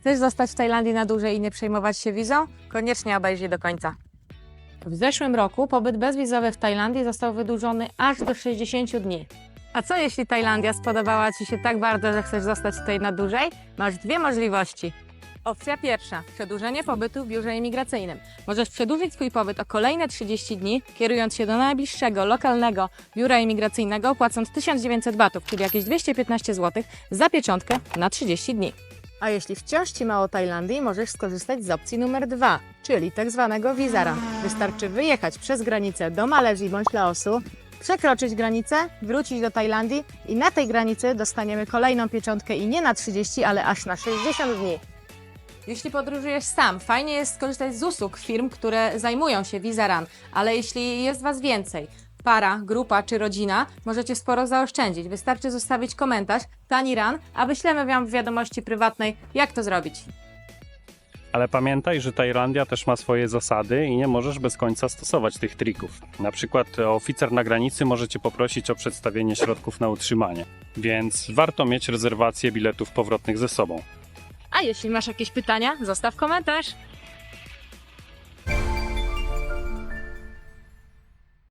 Chcesz zostać w Tajlandii na dłużej i nie przejmować się wizą? Koniecznie obejrzyj do końca. W zeszłym roku pobyt bezwizowy w Tajlandii został wydłużony aż do 60 dni. A co jeśli Tajlandia spodobała Ci się tak bardzo, że chcesz zostać tutaj na dłużej? Masz dwie możliwości. Opcja pierwsza. Przedłużenie pobytu w biurze imigracyjnym. Możesz przedłużyć swój pobyt o kolejne 30 dni, kierując się do najbliższego lokalnego biura imigracyjnego, płacąc 1900 batów, czyli jakieś 215 zł, za pieczątkę na 30 dni. A jeśli wciąż Ci mało Tajlandii, możesz skorzystać z opcji numer dwa, czyli tak zwanego wizara. Wystarczy wyjechać przez granicę do Malezji bądź Laosu, przekroczyć granicę, wrócić do Tajlandii i na tej granicy dostaniemy kolejną pieczątkę i nie na 30, ale aż na 60 dni. Jeśli podróżujesz sam, fajnie jest skorzystać z usług firm, które zajmują się Vizaran, ale jeśli jest Was więcej, para, grupa czy rodzina, możecie sporo zaoszczędzić. Wystarczy zostawić komentarz Tani Ran, a wyślemy Wam w wiadomości prywatnej, jak to zrobić. Ale pamiętaj, że Tajlandia też ma swoje zasady i nie możesz bez końca stosować tych trików. Na przykład oficer na granicy może cię poprosić o przedstawienie środków na utrzymanie, więc warto mieć rezerwację biletów powrotnych ze sobą. A jeśli masz jakieś pytania, zostaw komentarz.